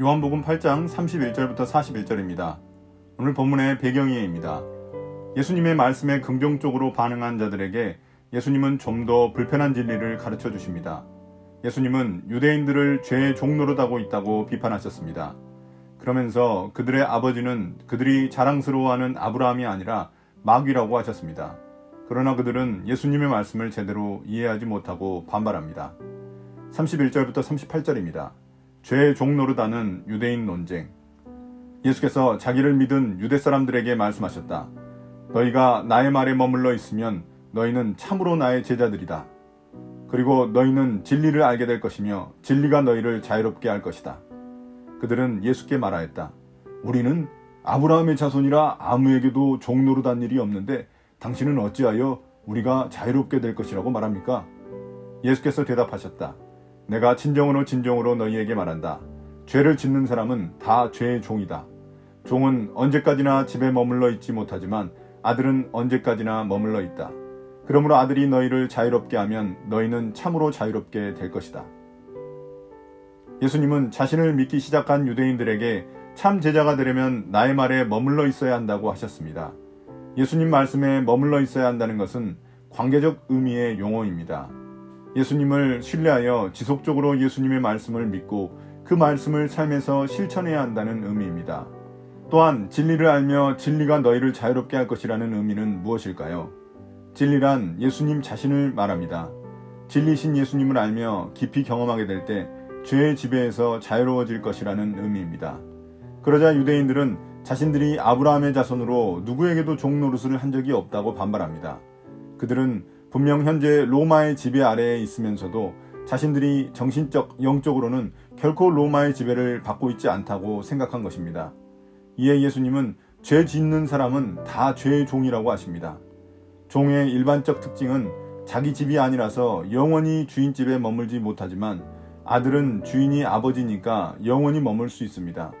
요한복음 8장 31절부터 41절입니다. 오늘 본문의 배경이입니다. 예수님의 말씀에 긍정적으로 반응한 자들에게 예수님은 좀 더 불편한 진리를 가르쳐 주십니다. 예수님은 유대인들을 죄의 종로로 하고 있다고 비판하셨습니다. 그러면서 그들의 아버지는 그들이 자랑스러워하는 아브라함이 아니라 마귀라고 하셨습니다. 그러나 그들은 예수님의 말씀을 제대로 이해하지 못하고 반발합니다. 31절부터 38절입니다. 죄의 종노릇하는 유대인 논쟁. 예수께서 자기를 믿은 유대 사람들에게 말씀하셨다. 너희가 나의 말에 머물러 있으면 너희는 참으로 나의 제자들이다. 그리고 너희는 진리를 알게 될 것이며 진리가 너희를 자유롭게 할 것이다. 그들은 예수께 말하였다. 우리는 아브라함의 자손이라 아무에게도 종노릇한 일이 없는데 당신은 어찌하여 우리가 자유롭게 될 것이라고 말합니까? 예수께서 대답하셨다. 내가 진정으로 진정으로 너희에게 말한다. 죄를 짓는 사람은 다 죄의 종이다. 종은 언제까지나 집에 머물러 있지 못하지만 아들은 언제까지나 머물러 있다. 그러므로 아들이 너희를 자유롭게 하면 너희는 참으로 자유롭게 될 것이다. 예수님은 자신을 믿기 시작한 유대인들에게 참 제자가 되려면 나의 말에 머물러 있어야 한다고 하셨습니다. 예수님 말씀에 머물러 있어야 한다는 것은 관계적 의미의 용어입니다. 예수님을 신뢰하여 지속적으로 예수님의 말씀을 믿고 그 말씀을 삶에서 실천해야 한다는 의미입니다. 또한 진리를 알며 진리가 너희를 자유롭게 할 것이라는 의미는 무엇일까요? 진리란 예수님 자신을 말합니다. 진리신 예수님을 알며 깊이 경험하게 될 때 죄의 지배에서 자유로워질 것이라는 의미입니다. 그러자 유대인들은 자신들이 아브라함의 자손으로 누구에게도 종 노릇을 한 적이 없다고 반발합니다. 그들은 분명 현재 로마의 지배 아래에 있으면서도 자신들이 정신적, 영적으로는 결코 로마의 지배를 받고 있지 않다고 생각한 것입니다. 이에 예수님은 죄 짓는 사람은 다 죄의 종이라고 하십니다. 종의 일반적 특징은 자기 집이 아니라서 영원히 주인 집에 머물지 못하지만 아들은 주인이 아버지니까 영원히 머물 수 있습니다.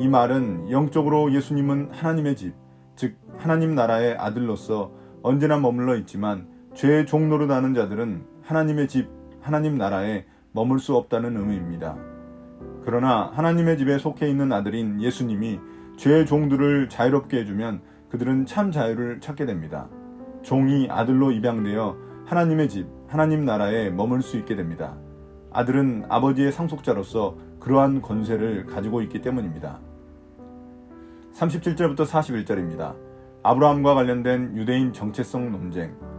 이 말은 영적으로 예수님은 하나님의 집, 즉 하나님 나라의 아들로서 언제나 머물러 있지만 죄의 종로를 하는 자들은 하나님의 집, 하나님 나라에 머물 수 없다는 의미입니다. 그러나 하나님의 집에 속해 있는 아들인 예수님이 죄의 종들을 자유롭게 해주면 그들은 참 자유를 찾게 됩니다. 종이 아들로 입양되어 하나님의 집, 하나님 나라에 머물 수 있게 됩니다. 아들은 아버지의 상속자로서 그러한 권세를 가지고 있기 때문입니다. 37절부터 41절입니다. 아브라함과 관련된 유대인 정체성 논쟁.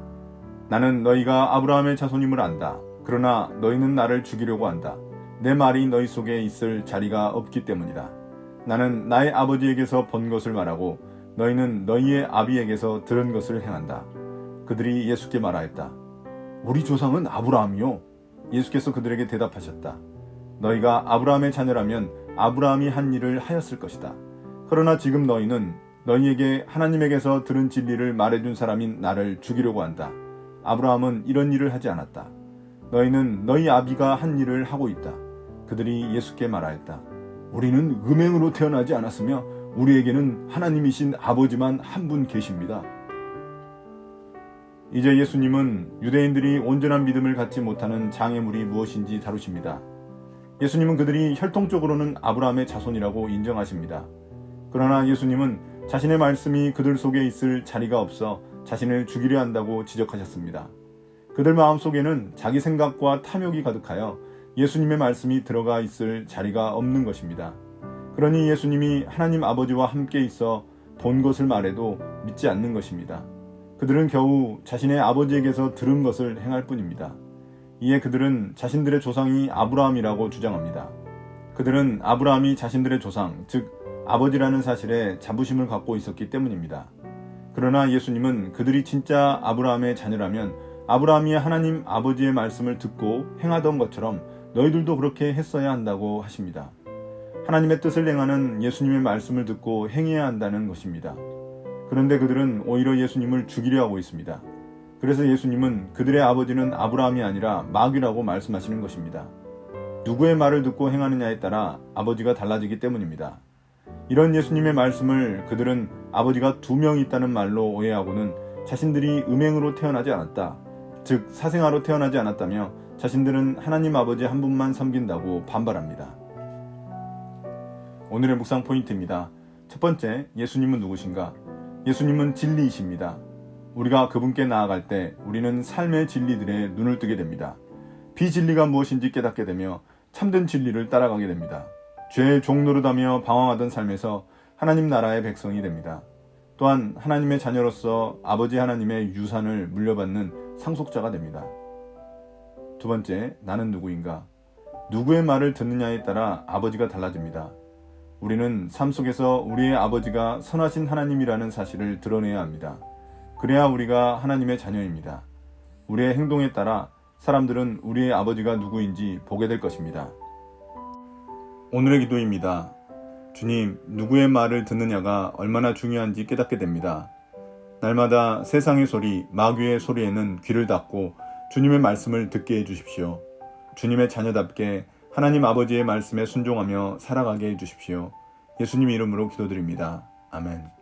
나는 너희가 아브라함의 자손임을 안다. 그러나 너희는 나를 죽이려고 한다. 내 말이 너희 속에 있을 자리가 없기 때문이다. 나는 나의 아버지에게서 본 것을 말하고 너희는 너희의 아비에게서 들은 것을 행한다. 그들이 예수께 말하였다. 우리 조상은 아브라함이요. 예수께서 그들에게 대답하셨다. 너희가 아브라함의 자녀라면 아브라함이 한 일을 하였을 것이다. 그러나 지금 너희는 너희에게 하나님에게서 들은 진리를 말해준 사람인 나를 죽이려고 한다. 아브라함은 이런 일을 하지 않았다. 너희는 너희 아비가 한 일을 하고 있다. 그들이 예수께 말하였다. 우리는 음행으로 태어나지 않았으며 우리에게는 하나님이신 아버지만 한 분 계십니다. 이제 예수님은 유대인들이 온전한 믿음을 갖지 못하는 장애물이 무엇인지 다루십니다. 예수님은 그들이 혈통적으로는 아브라함의 자손이라고 인정하십니다. 그러나 예수님은 자신의 말씀이 그들 속에 있을 자리가 없어 자신을 죽이려 한다고 지적하셨습니다. 그들 마음 속에는 자기 생각과 탐욕이 가득하여 예수님의 말씀이 들어가 있을 자리가 없는 것입니다. 그러니 예수님이 하나님 아버지와 함께 있어 본 것을 말해도 믿지 않는 것입니다. 그들은 겨우 자신의 아버지에게서 들은 것을 행할 뿐입니다. 이에 그들은 자신들의 조상이 아브라함이라고 주장합니다. 그들은 아브라함이 자신들의 조상, 즉 아버지라는 사실에 자부심을 갖고 있었기 때문입니다. 그러나 예수님은 그들이 진짜 아브라함의 자녀라면 아브라함이 하나님 아버지의 말씀을 듣고 행하던 것처럼 너희들도 그렇게 했어야 한다고 하십니다. 하나님의 뜻을 행하는 예수님의 말씀을 듣고 행해야 한다는 것입니다. 그런데 그들은 오히려 예수님을 죽이려 하고 있습니다. 그래서 예수님은 그들의 아버지는 아브라함이 아니라 마귀라고 말씀하시는 것입니다. 누구의 말을 듣고 행하느냐에 따라 아버지가 달라지기 때문입니다. 이런 예수님의 말씀을 그들은 아버지가 두 명 있다는 말로 오해하고는 자신들이 음행으로 태어나지 않았다. 즉, 사생아로 태어나지 않았다며 자신들은 하나님 아버지 한 분만 섬긴다고 반발합니다. 오늘의 묵상 포인트입니다. 첫 번째, 예수님은 누구신가? 예수님은 진리이십니다. 우리가 그분께 나아갈 때 우리는 삶의 진리들에 눈을 뜨게 됩니다. 비진리가 무엇인지 깨닫게 되며 참된 진리를 따라가게 됩니다. 죄의 종노릇하며 방황하던 삶에서 하나님 나라의 백성이 됩니다. 또한 하나님의 자녀로서 아버지 하나님의 유산을 물려받는 상속자가 됩니다. 두 번째, 나는 누구인가? 누구의 말을 듣느냐에 따라 아버지가 달라집니다. 우리는 삶 속에서 우리의 아버지가 선하신 하나님이라는 사실을 드러내야 합니다. 그래야 우리가 하나님의 자녀입니다. 우리의 행동에 따라 사람들은 우리의 아버지가 누구인지 보게 될 것입니다. 오늘의 기도입니다. 주님, 누구의 말을 듣느냐가 얼마나 중요한지 깨닫게 됩니다. 날마다 세상의 소리, 마귀의 소리에는 귀를 닫고 주님의 말씀을 듣게 해주십시오. 주님의 자녀답게 하나님 아버지의 말씀에 순종하며 살아가게 해주십시오. 예수님 이름으로 기도드립니다. 아멘.